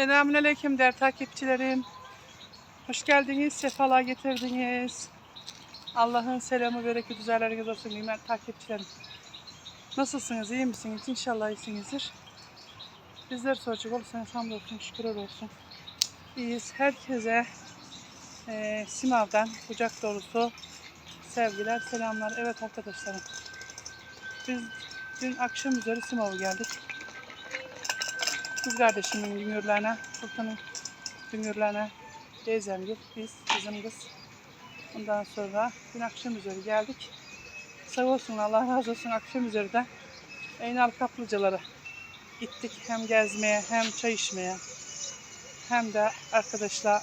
Selamünaleyküm değerli takipçilerim. Hoş geldiniz, sefalar getirdiniz. Allah'ın selamı, bereketi, üzerleriniz olsun kıymetli takipçilerim. Nasılsınız, iyi misiniz? İnşallah iyisinizdir. Bizler soracak olursanız hamdolsun, şükürler olsun. İyiyiz. Herkese eee Simav'dan kucak dolusu sevgiler, selamlar. Evet arkadaşlarım. Biz dün akşam üzeri Simav'a geldik. Kız kardeşimin dünürlerine, Sultan'ın dünürlerine teyzem biz, bizim kız. Ondan sonra dün akşam üzeri geldik. Sağ olsun, Allah razı olsun akşam üzeri de Eynal Kaplıcalara gittik. Hem gezmeye, hem çay içmeye, hem de arkadaşlarla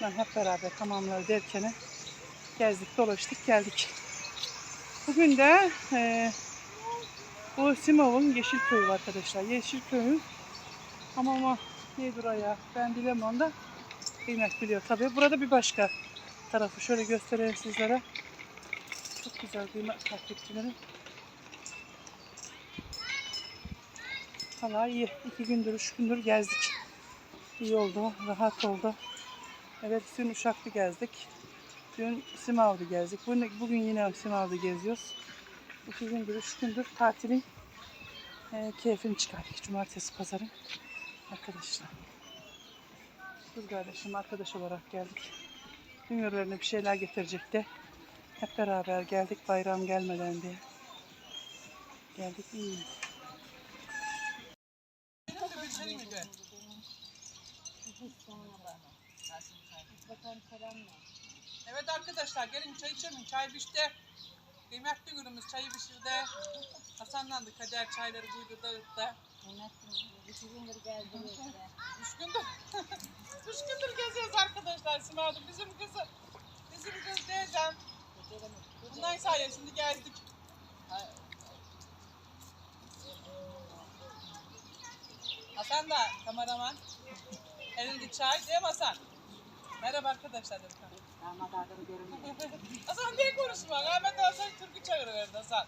hep beraber tamamlar derken gezdik, dolaştık, geldik. Bugün de eee bu Simov'un Yeşilköy'ü arkadaşlar. Yeşilköy'ün ama ama nedir o? Ben bilemem da kıymet biliyor tabii. Burada bir başka tarafı şöyle göstereyim sizlere. Çok güzel kıymet takipçilerim. Valla iyi. İki gündür, üç gündür gezdik. İyi oldu, rahat oldu. Evet, dün Uşak'ta gezdik. Dün Simav'da gezdik. Bugün, bugün yine Simav'da geziyoruz. İki gündür, üç gündür tatilin e, keyfini çıkardık. Cumartesi, pazarın arkadaşlar. Kız kardeşim arkadaş olarak geldik. Dünürlerine bir şeyler getirecekti. Hep beraber geldik bayram gelmeden diye. Geldik iyi. Evet arkadaşlar gelin çay içelim. Çay pişti. Kıymetli günümüz çayı pişirdi. Hasanlandı kader çayları buydu dağıttı. Üç gündür. Üç gündür geziyoruz arkadaşlar Simav'da. Bizim kızı, bizim kız teyzem. Bundan sayesinde gezdik. Hasan da kameraman. Elinde çay değil mi Hasan? Merhaba arkadaşlar. de bakalım. Hasan niye konuşma? Ahmet Hasan türkü çağırıverdi Hasan.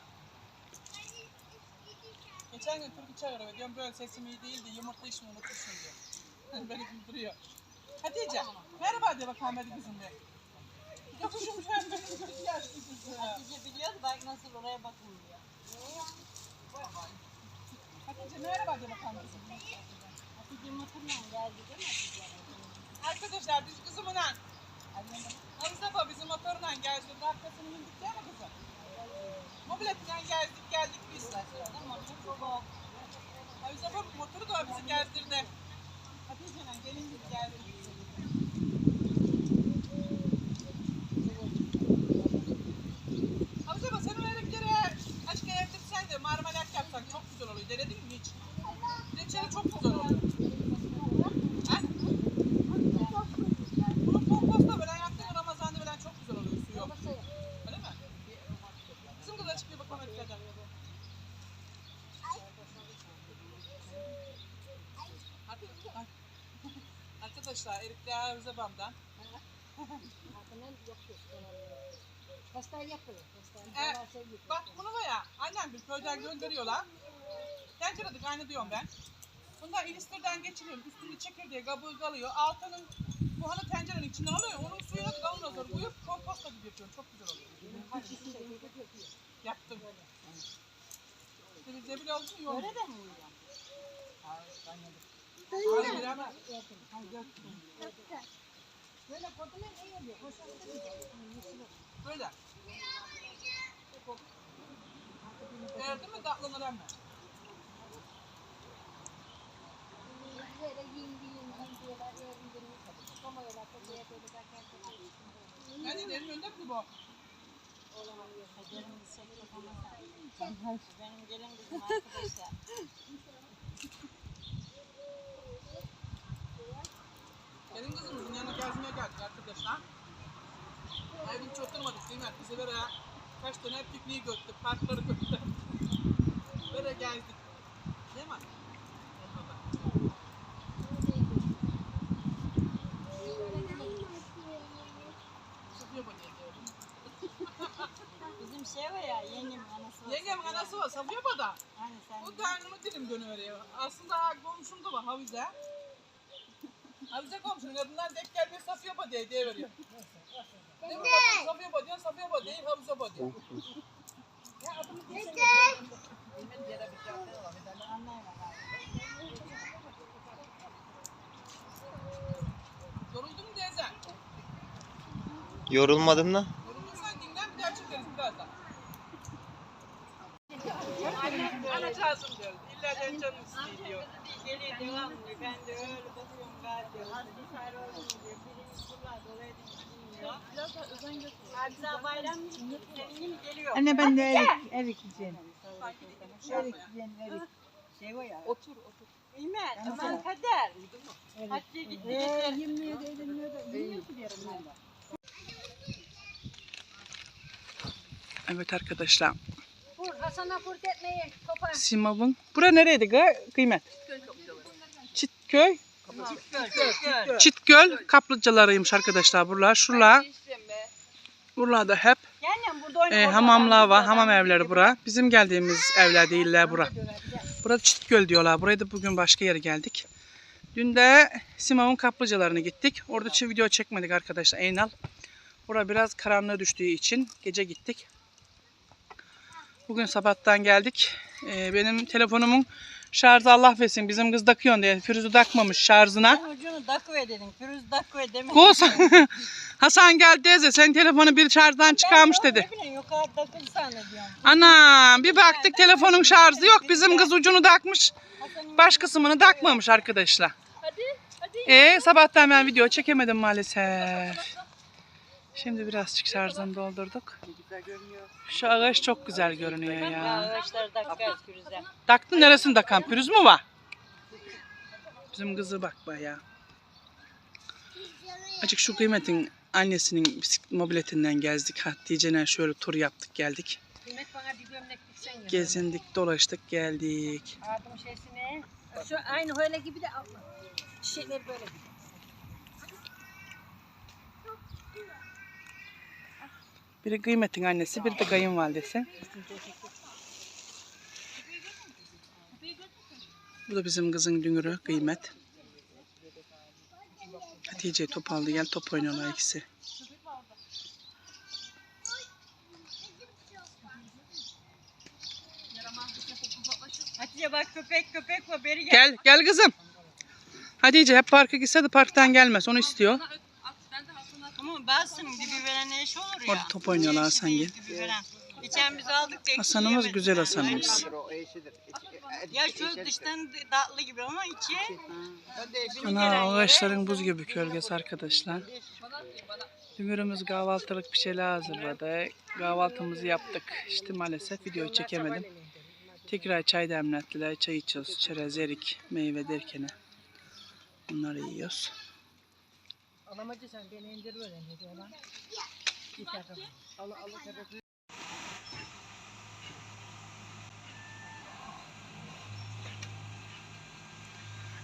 Geçen gün türkü çağırıyor. Diyorum böyle sesim iyi değildi. Yumurta işimi unutursun diyor. Beni güldürüyor. Hatice. Merhaba de bakalım hadi kızım de. Yokuşum ben benim göz yaşlı kızım. Hatice biliyor bak nasıl oraya bakın diyor. Hatice merhaba de bakalım kızım. Hatice motorla geldi değil mi? Arkadaşlar biz kızımla Halıza baba bizim motorla geldik. Arkasını bindik değil mi kızım? Mobiletle gezdik geldik biz. Halıza baba motoru da bizi gezdirdi. Hatice'yle gelin gibi geldik. Halıza baba sen o eriklere aşk evdirsen de marmelat yapsak çok güzel oluyor. Denedin mi hiç? Reçeli çok güzel oluyor. Ha? Bunu komposta böyle yaptığın Ramazan'da böyle çok güzel oluyor suyu. Öyle mi? Bizim kız açık bir bakalım hadi hadi. Ay. Arkadaşlar erikler Rızabam'dan. Pasta yapıyor. Pasta. Evet. Baba şey yapıyor. Bak bunu var ya annem bir köyden gönderiyorlar. Tencerede kaynı ben. Bundan ilistirden geçiriyorum. Üstünde çekirdeği kabuğu kalıyor. Altının bu hanı tencerenin içinden alıyor. Onun suyunu da ondan sonra koyup komposta gibi yapıyorum. Çok güzel oluyor. Yaptım. Senin zebil oldu mu? Yok. Öyle de mi uyuyor? Hayır, ama Böyle Böyle. Verdi mi tatlanır ama. De derin önde mi bu? Benim gelin kızım arkadaşlar. Benim kızımızın yanına gezmeye geldik arkadaşlar. Evin hiç oturmadık değil mi? Bizi böyle kaç tane pikniği götürdü, parkları götürdü. Böyle gezdik. Değil mi? Bizim şey var ya yengem anası var. Yengem anası var, Safiye Baba da. Hani sen Bu karnımı dilim dönüveriyor. Aslında komşum da var Havize. Abize komşunun adından denk gelmiyor Safiye Badiye diye veriyor. Değil mi? Safiye Badiye, Safiye Badiye, Hafize Badiye. Yoruldun mu teyze? Yorulmadın mı? Yorulduysan dinlen bir daha çıkarız birazdan. Anacığım diyor. İlla de canım istiyor. Geliyor devamlı. Ben de öyle bakıyorum galiba. Hasta sarı olsun diye. Birimiz bunlar dolayı bayram geliyor? Anne ben de erik, erik yiyeceğim. Erik yiyeceğim, erik. Şey o ya. Otur otur. İmen, aman kader. Hatice gitti. Ee, da edilmiyor da. Yemiyor ki diyorum ben de. Evet arkadaşlar. Vur Hasan'a fırt etmeyin. Kopar. Simav'ın. Bura nereydi gı- kıymet? Çitköy. Gör. Çitgöl kaplıcalarıymış arkadaşlar buralar. Şuralar. Buralarda hep burada e, hamamlar var. Hamam evleri bura. Bizim geldiğimiz evler değiller bura. Burada Çitgöl diyorlar. Buraya da bugün başka yere geldik. Dün de Simav'ın kaplıcalarına gittik. Orada çi- video çekmedik arkadaşlar. Eynal. Bura biraz karanlığa düştüğü için gece gittik. Bugün sabahtan geldik. E, benim telefonumun şarjı Allah versin. Bizim kız takıyor diye. Firuze takmamış şarjına. Ben ucunu dakıver dedim. Firuz dakıver demedim. Kuz. Hasan geldi teyze sen telefonu bir şarjdan çıkarmış dedi. Ne bileyim yukarı dakıl zannediyorum. Ana bir baktık telefonun şarjı yok. Bizim kız ucunu takmış. Baş kısmını takmamış arkadaşlar. Hadi. Hadi. Ee sabahtan ben video çekemedim maalesef. Şimdi birazcık şarjını doldurduk. Şu ağaç çok güzel görünüyor ya. Ağaçları dakıver Firuz'a. Taktın neresinde takan? Pürüz mü var? Bizim kızı bak bayağı. Açık şu kıymetin annesinin mobiletinden gezdik. Hatice'yle şöyle tur yaptık geldik. Kıymet bana bir gömlek diksen ya. Gezindik, dolaştık, geldik. Aldım şeysini. Şu aynı öyle gibi de alma. Çiçekleri böyle gibi. Biri kıymetin annesi, biri de kayınvalidesi. Bu da bizim kızın dünürü kıymet. Hatice top aldı gel top oynuyorlar ikisi. Hatice bak köpek köpek var beri gel. Gel gel kızım. Hatice hep parka gitse de parktan gelmez onu istiyor. Ama bazısının dibi veren eş olur ya. Orada top oynuyorlar dibi veren. Geçen biz aldık da Hasan'ımız güzel. Hasan'ımız. Ya şu dıştan tatlı gibi ama içi Ana ağaçların buz gibi gölgesi arkadaşlar. Dünürümüz kahvaltılık bir şeyler hazırladı. Kahvaltımızı yaptık. İşte maalesef videoyu çekemedim. Tekrar çay demlettiler. Çay içiyoruz. Çerez, erik, meyve derken. Bunları yiyoruz. Alamacı sen beni indir böyle ne diyor lan?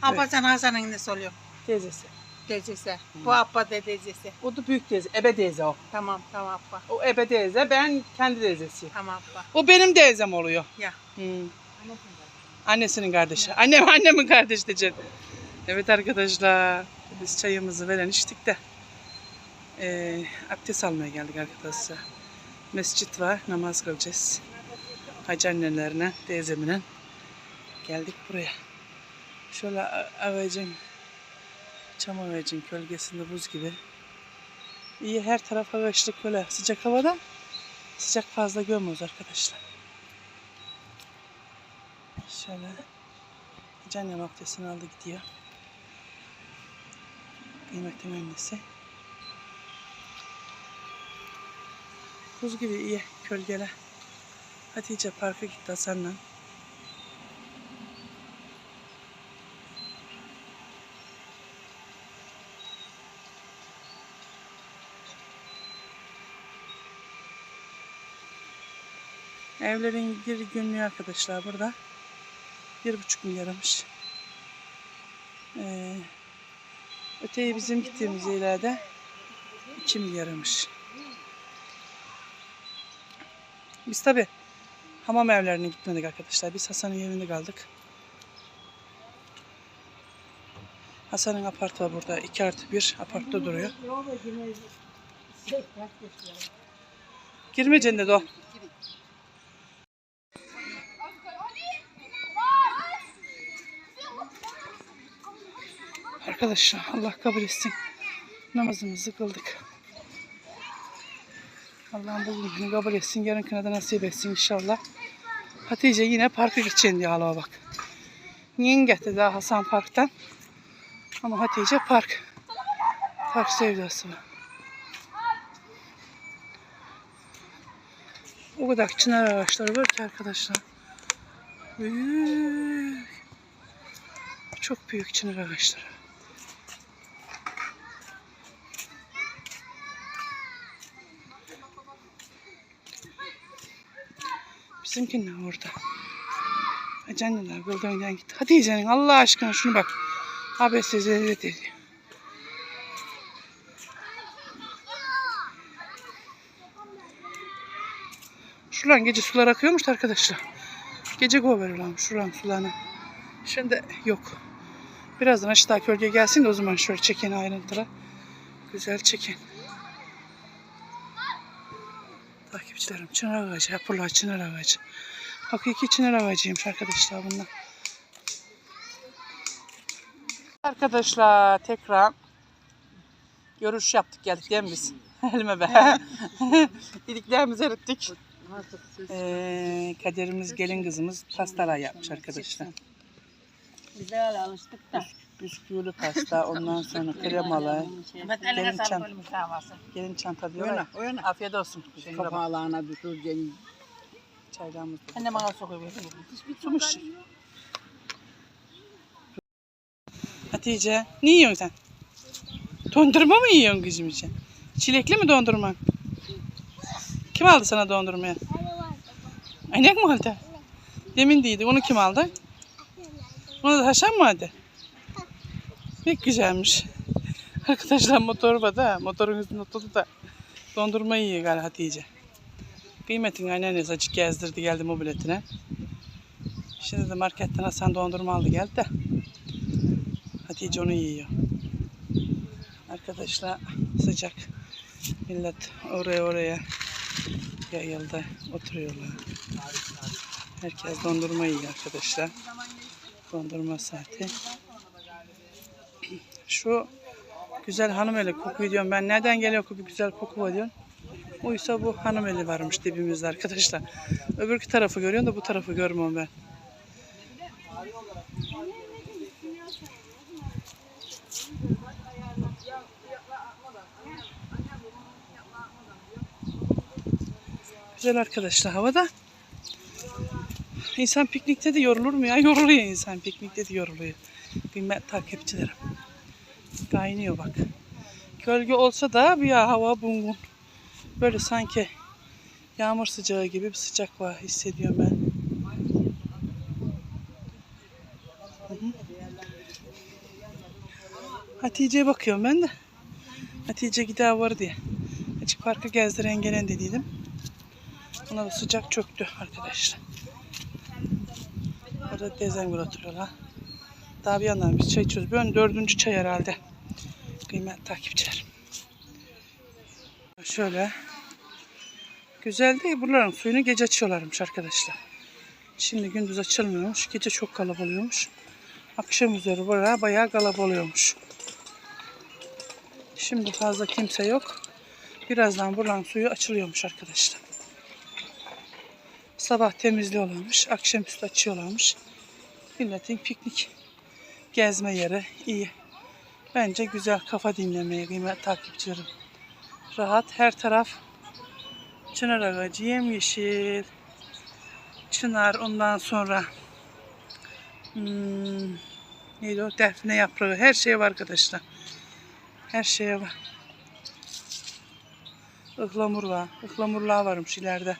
Abba sen Hasan'ın ne oluyor? Teyzesi. Teyzesi. Bu abba da teyzesi. O da büyük teyze. Ebe teyze o. Tamam tamam abba. O ebe teyze. Ben kendi teyzesiyim. Tamam abba. O benim teyzem oluyor. Ya. Hmm. Annesinin kardeşi. Annem annemin kardeşi diyeceğim. Evet arkadaşlar. Biz çayımızı veren içtik de. Ee, abdest almaya geldik arkadaşlar. Mescit var. Namaz kılacağız. Hacı annelerine, teyzemine geldik buraya. Şöyle ağacın, çam ağacın gölgesinde buz gibi. İyi her taraf ağaçlık böyle sıcak havada. Sıcak fazla görmüyoruz arkadaşlar. Şöyle Canım abdestini aldı gidiyor. Kıymetli annesi. Buz gibi iyi gölgeler. Hatice parka gitti Hasan'la. Evlerin bir günlüğü arkadaşlar burada. Bir buçuk milyarmış. Ee, öteyi bizim gittiğimiz yerlerde iki milyarmış. Biz tabi hamam evlerine gitmedik arkadaşlar. Biz Hasan'ın evinde kaldık. Hasan'ın apartı var burada. 2 artı 1 apartta duruyor. Girmeyeceksin dedi o. Arkadaşlar Allah kabul etsin. Namazımızı kıldık. Allah'ım bugünkünü kabul etsin. Yarınkine de nasip etsin inşallah. Hatice yine parka gideceğim diye hala bak. Yen getirdi daha Hasan Park'tan. Ama Hatice park. Park sevdası var. O kadar çınar ağaçları var ki arkadaşlar. Büyük. Çok büyük çınar ağaçları. Bizimki ne orada? Acenneler kıldığından gitti. Hadi Ece'nin Allah aşkına şunu bak. ABS'de dedi. Şuradan gece sular akıyormuş da arkadaşlar. Gece kovuyorlar şuradan sularını. Şimdi yok. Birazdan aşağı gölge gelsin de o zaman şöyle çekin ayrıntılı. Güzel çekin. Takipçilerim çınar ağacı. Yapırlar çınar ağacı. Hakiki çınar ağacıymış arkadaşlar bunlar. Arkadaşlar tekrar görüş yaptık geldik değil mi biz? Elime be. Didiklerimizi erittik. Ee, kaderimiz gelin kızımız pastalar yapmış arkadaşlar. Öyle alıştık da. Bisküvili pasta, ondan sonra kremalı, Gelin eline çan- sağlık ölmüş havası. gelin çanta diyorlar. Oyna, oyna. Afiyet olsun. Bak, Kapağlarına düşüreceksin. Çaylarımız. Anne bana sokuyor. Tutmuş. Hatice, ne yiyorsun sen? Dondurma mı yiyorsun kızım için? Çilekli mi dondurma? Kim aldı sana dondurmayı? Aynek mi aldı? Demin değildi. Onu kim aldı? Onu da Haşan mı aldı? Pek güzelmiş. Arkadaşlar motor var da motorun üstünde oturdu da dondurma yiyor galiba Hatice. Kıymetin anneannesi açık gezdirdi geldi mobiletine. Şimdi de marketten Hasan dondurma aldı geldi de. Hatice onu yiyor. Arkadaşlar sıcak. Millet oraya oraya yayıldı. Oturuyorlar. Herkes dondurma yiyor arkadaşlar. Dondurma saati. Şu güzel hanım eli kokuyor diyorum. Ben nereden geliyor koku güzel koku var diyorum. Oysa bu hanım eli varmış dibimizde arkadaşlar. Öbürkü tarafı görüyorum da bu tarafı görmüyorum ben. Güzel arkadaşlar havada. İnsan piknikte de yorulur mu ya? Yoruluyor insan piknikte de yoruluyor. Bilmem takipçilerim. Kaynıyor bak. Gölge olsa da bir hava bungun. Böyle sanki yağmur sıcağı gibi bir sıcak var hissediyorum ben. Hatice'ye bakıyorum ben de. Hatice gider var diye. Açık parkı gezdiren gelen dediydim. Ona da sıcak çöktü arkadaşlar. Orada Dezengül oturuyorlar. Daha bir yandan biz çay içiyoruz. Ben dördüncü çay herhalde. Kıymetli takipçilerim. Şöyle. Güzel değil. Buraların suyunu gece açıyorlarmış arkadaşlar. Şimdi gündüz açılmıyormuş. Gece çok kalabalıyormuş. Akşam üzeri buraya bayağı kalabalıyormuş. Şimdi fazla kimse yok. Birazdan buranın suyu açılıyormuş arkadaşlar. Sabah temizliyorlarmış. Akşamüstü açıyorlarmış. Milletin piknik gezme yeri iyi. Bence güzel kafa dinlemeye kıymetli takipçilerim. Rahat her taraf çınar ağacı yemyeşil. Çınar ondan sonra hmm, neydi o defne yaprağı her şey var arkadaşlar. Her şeye var. Ihlamur var. Ihlamurlar varmış ileride.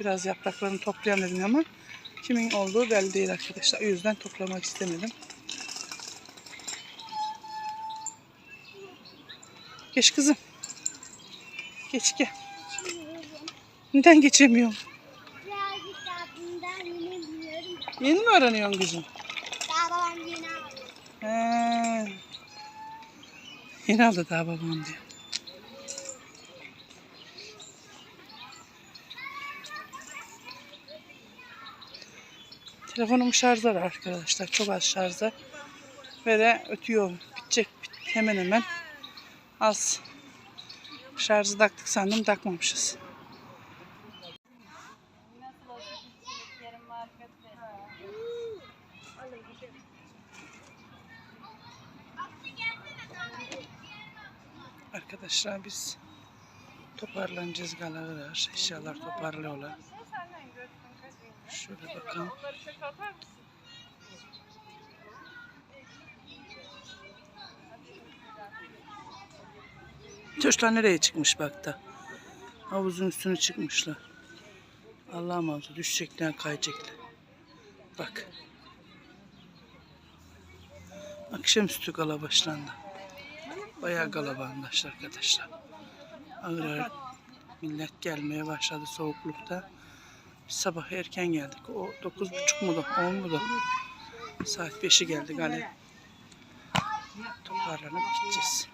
Biraz yapraklarını toplayalım dedim ama kimin olduğu belli değil arkadaşlar. O yüzden toplamak istemedim. Geç kızım. Geç gel. Neden geçemiyorum? Yeni mi öğreniyorsun kızım? Daha babam yeni aldı. He. Yine aldı daha babam diyor. Telefonum şarjda arkadaşlar. Çok az şarjda. Ve de ötüyor. Bitecek bit- hemen hemen. Az. Şarjı taktık sandım takmamışız. Arkadaşlar biz toparlanacağız galiba. Eşyalar toparlıyorlar. Şöyle bakalım. Çocuklar nereye çıkmış bak da. Havuzun üstüne çıkmışlar. Allah'a emanet düşecekler kayacaklar. Bak. Akşamüstü gala başlandı. Bayağı galabanlaştı arkadaşlar. Ağır ağır millet gelmeye başladı soğuklukta. Biz sabah erken geldik. O dokuz buçuk mu da on mu da saat beşi geldi galiba. Toparlanıp gideceğiz.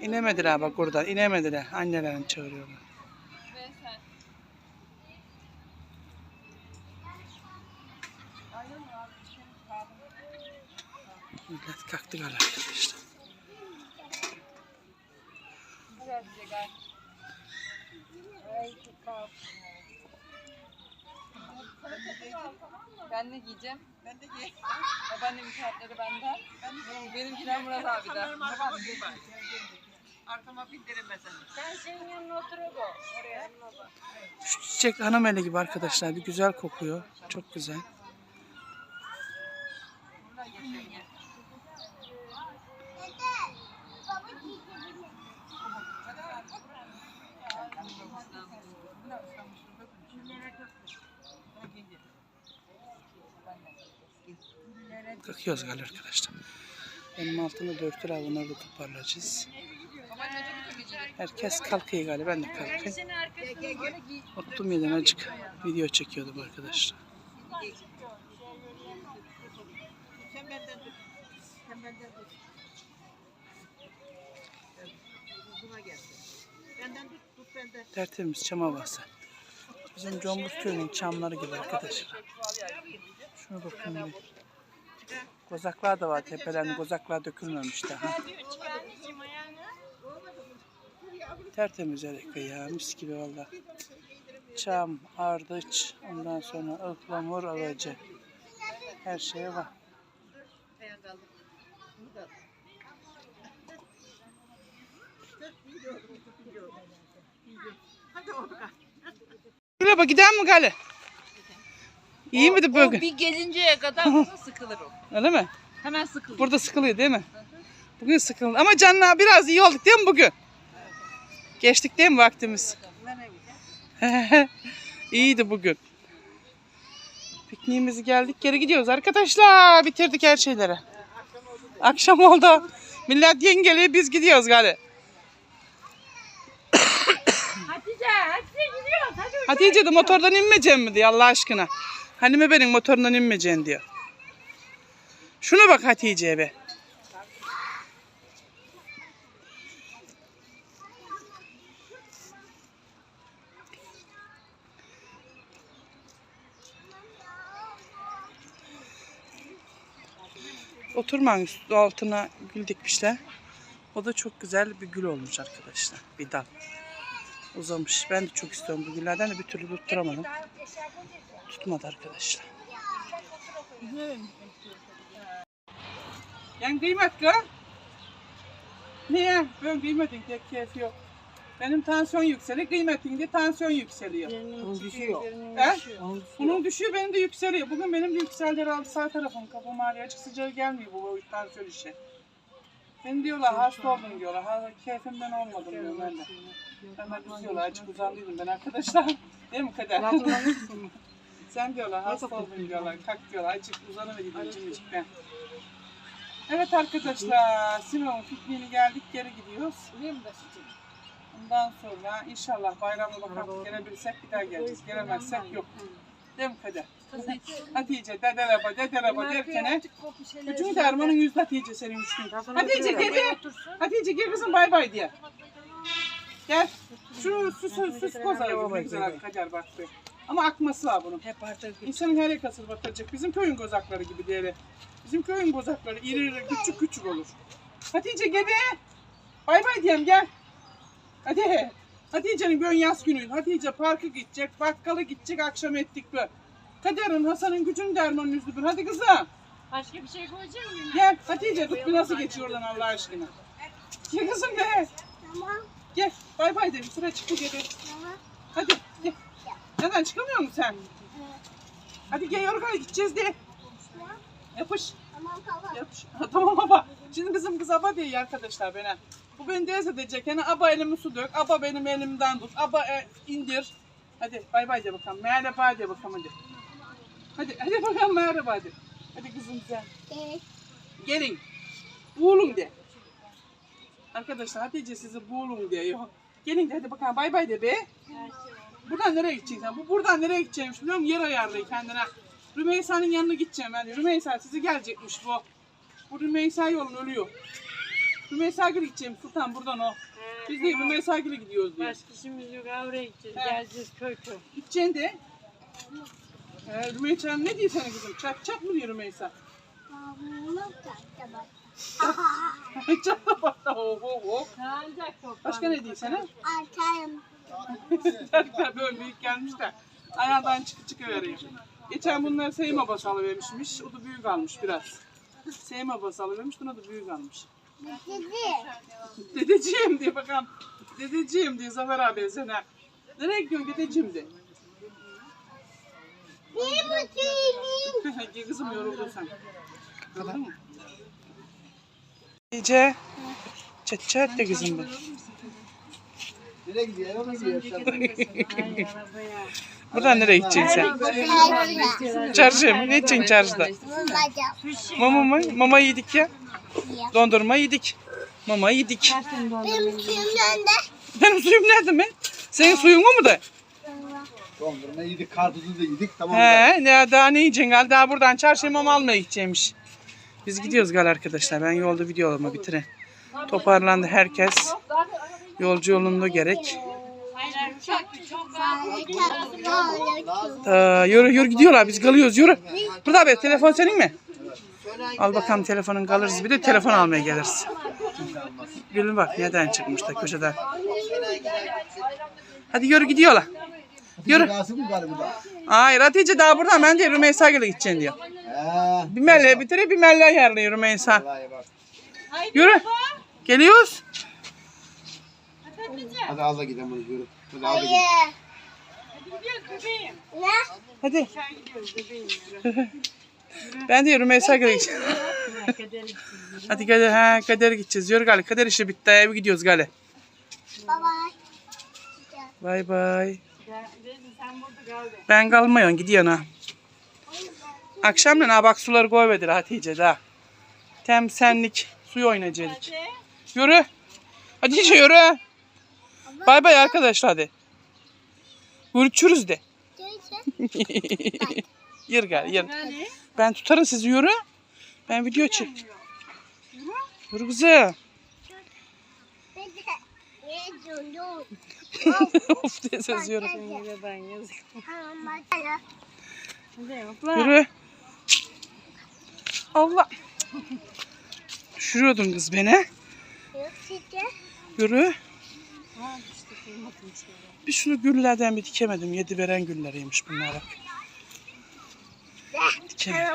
İnemediler bak oradan. inemediler. Annelerini çağırıyorlar. Millet kalktı galiba arkadaşlar. Biraz gel. Ben ne giyeceğim? Ben de gel. Babaannemin kağıtları benden. Benimkiler Murat abiden. Arkama bindirin seni. Sen senin yanına otur Ego. Oraya bak. Şu çiçek hanımeli gibi arkadaşlar. Bir güzel kokuyor. Çok güzel. Kalkıyoruz galiba arkadaşlar. Benim altımda dört lira bunları da toparlayacağız. Herkes kalkıyor galiba. Ben de kalkayım. Ottum yeden acık video çekiyordum arkadaşlar. Tertemiz çam havası. Bizim Combuz köyünün çamları gibi arkadaşlar. Şuna bakın bir. Kozaklar da var tepelerin kozaklar dökülmemiş daha. Tertemiz harika ya mis gibi valla. Çam, ardıç, ondan sonra ıhlamur ağacı. Her şey var. Hadi. Merhaba gidelim mi Gali? İyi miydi O bugün? bir gelinceye kadar burada sıkılır o. Öyle mi? Hemen sıkılır. Burada sıkılıyor değil mi? Bugün sıkıldı. Ama canına biraz iyi olduk değil mi bugün? Geçtik değil mi vaktimiz? İyiydi bugün. Pikniğimizi geldik geri gidiyoruz arkadaşlar. Bitirdik her şeyleri. Akşam oldu. Millet yengeliği biz gidiyoruz gari. Hatice, Hatice gidiyoruz. Hadi. Hatice de motordan inmeyeceğim mi diyor Allah aşkına. Hani benim motorundan inmeyeceksin diyor. Şuna bak Hatice'ye be. Oturmanın üstü altına gül dikmişler. O da çok güzel bir gül olmuş arkadaşlar. Bir dal. Uzamış. Ben de çok istiyorum bu güllerden de bir türlü tutturamadım. Tutmadı arkadaşlar. Yani kıymetli? Niye? Ben kıymetin tek keyfi yok. Benim tansiyon yükseliyor, kıymetin de tansiyon yükseliyor. Onun düşüyor. He? Bunun düşüyor, benim de yükseliyor. Bugün benim de yükseldi herhalde sağ tarafım. Kafam ağrıyor. Açık sıcağı gelmiyor bu, bu tansiyon işi. Beni diyorlar hasta oldum diyorlar. Ha, keyfimden olmadım diyor ben de. Hemen üzüyorlar. Açık uzandıydım ben arkadaşlar. Değil mi Kader? Sen diyorlar hasta oldun diyorlar. Kalk diyorlar. Açık uzanıverdim cimcik ben. Evet arkadaşlar. Sinop'un pikniğine geldik. Geri gidiyoruz. Ondan sonra inşallah bayramda bakalım gelebilirsek bir daha geleceğiz. Gelemezsek yok. Değil mi Kader? Hatice dede araba dede araba derken Üçüncü dermanın yüzü Hatice senin üç gün. Hatice gel gel. Hatice gel kızım bay bay diye. Gel. Şu su su su su kozarı gibi güzel kacar bak be. Ama akması var bunun. Hep artık İnsanın her yakasını batıracak. Bizim köyün gozakları gibi diğeri. Bizim köyün gozakları iri iri küçük küçük olur. Hatice gel be. Bay bay diyeyim gel. Hadi. Hatice'nin bir ön yaz günü. Hatice parka gidecek, bakkala gidecek, akşam ettik bu. Kader'in, Hasan'ın gücün dermanın yüzü bir. Hadi kızım. Başka bir şey koyacak mıyım? Gel Hatice tut bir nasıl geçiyor oradan Allah aşkına. Gel kızım be. Tamam. Gel bay bay dedim sıra çıktı geri. Tamam. Hadi gel. Neden çıkamıyor musun sen? Hadi gel yorgana gideceğiz diye. Yapış. Tamam tamam. Yapış. Ha, tamam baba. Şimdi bizim kız aba diye arkadaşlar bana. Bu beni dez edecek. Yani aba elimi su dök. Aba benim elimden tut. Aba e, indir. Hadi bay bay de bakalım. Merhaba de bakalım hadi. Hadi hadi bakalım merhaba hadi. Hadi kızım sen. Evet. Gelin. Buğulun de. Arkadaşlar Hatice sizi buğulun diyor. Gelin de hadi bakalım bay bay de be. Buradan nereye gideceksin sen? Bu buradan nereye gideceğimmiş biliyor musun? Yer ayarlay kendine. Rümeysa'nın yanına gideceğim ben. Rümeysa sizi gelecekmiş bu. Bu Rümeysa yolun ölüyor. Rümeysa Gül'e gideceğim Sultan buradan o. Biz de Rümeysa Gül'e gidiyoruz diyor. Başka işimiz yok. Oraya gideceğiz. He. Geleceğiz köy köy. Gideceksin de. Ee, Rümeysa ne diyor sana kızım? Çak çak mı diyor Rümeysa? Tamam. Tamam. çak da bak da ho ho ho. Ne ancak toplam. Başka ne diyor sana? Açayım. Çocuklar böyle büyük gelmiş de ayağından çıkı çıkı veriyor. Geçen bunlar Seyma bası alıvermişmiş. O da büyük almış biraz. Seyma bası alıvermiş, ona da büyük almış. Dedeciğim diye bakalım. Dedeciğim diye Zafer abi sana. Nereye gidiyorsun dedeciğim de? Bakayım. Gel kızım yoruldun sen. Yoruldun mu? İyice. Çat çat de kızım bu. Nereye gidiyor? Eve mi gidiyor? Buradan nereye gideceksin sen? Çarşı mı? Ne için çarşıda? Mama mı? Mama yedik ya. Dondurma yedik. Mama yedik. Benim suyumdan da. Benim suyum nerede mi? Senin suyun mu mu da? Dondurma yedik, karpuzu da yedik. Tamam. He, ne, daha ne yiyeceksin gal? Daha buradan çarşıya mama almaya gideceğimiş. Biz gidiyoruz gal arkadaşlar. Ben yolda videolarımı bitire. Toparlandı herkes. Yolcu yolunda gerek. Ee, yürü yürü gidiyorlar biz kalıyoruz yürü. Burada abi telefon senin mi? Al bakalım telefonun kalırız bir de telefon almaya geliriz. Gülün bak neden çıkmış da köşeden. Hadi yürü gidiyorlar. Yürü. Hayır Hatice daha buradan ben de Rümeysa ile gideceksin diyor. Bir melle bitire bir melle ayarlıyor Rümeysa. Yürü. Geliyoruz. Hadi al da gidelim bunu yürü. Hadi al da gidelim. Hayır. Gidiyoruz bebeğim. Ne? Hadi. Sen gidiyoruz bebeğim. Yürü. Ben de Rümeysa gideceğim. Hadi Kader, ha, Kader gideceğiz. Yürü Gali. Kader işi bitti. Eve gidiyoruz Dedi sen burada kal de. Ben kalmıyorum gidiyorsun ha. Akşamleyin ha bak suları koymadılar Hatice daha. Tem senlik suyu oynayacaktık. Hadi. Yürü. Hatice yürü. Bay bay arkadaşlar hadi. Görüşürüz de. Gel yürü. Hadi. Ben tutarım sizi yürü. Ben video çek. Yürü kızım. of teyzesi yürü. Yürü. Yürü. Allah. Düşürüyordun kız beni. Yürü. Bir şunu güllerden bir dikemedim. Yedi veren gülleriymiş bunlar bak. Dikemedim.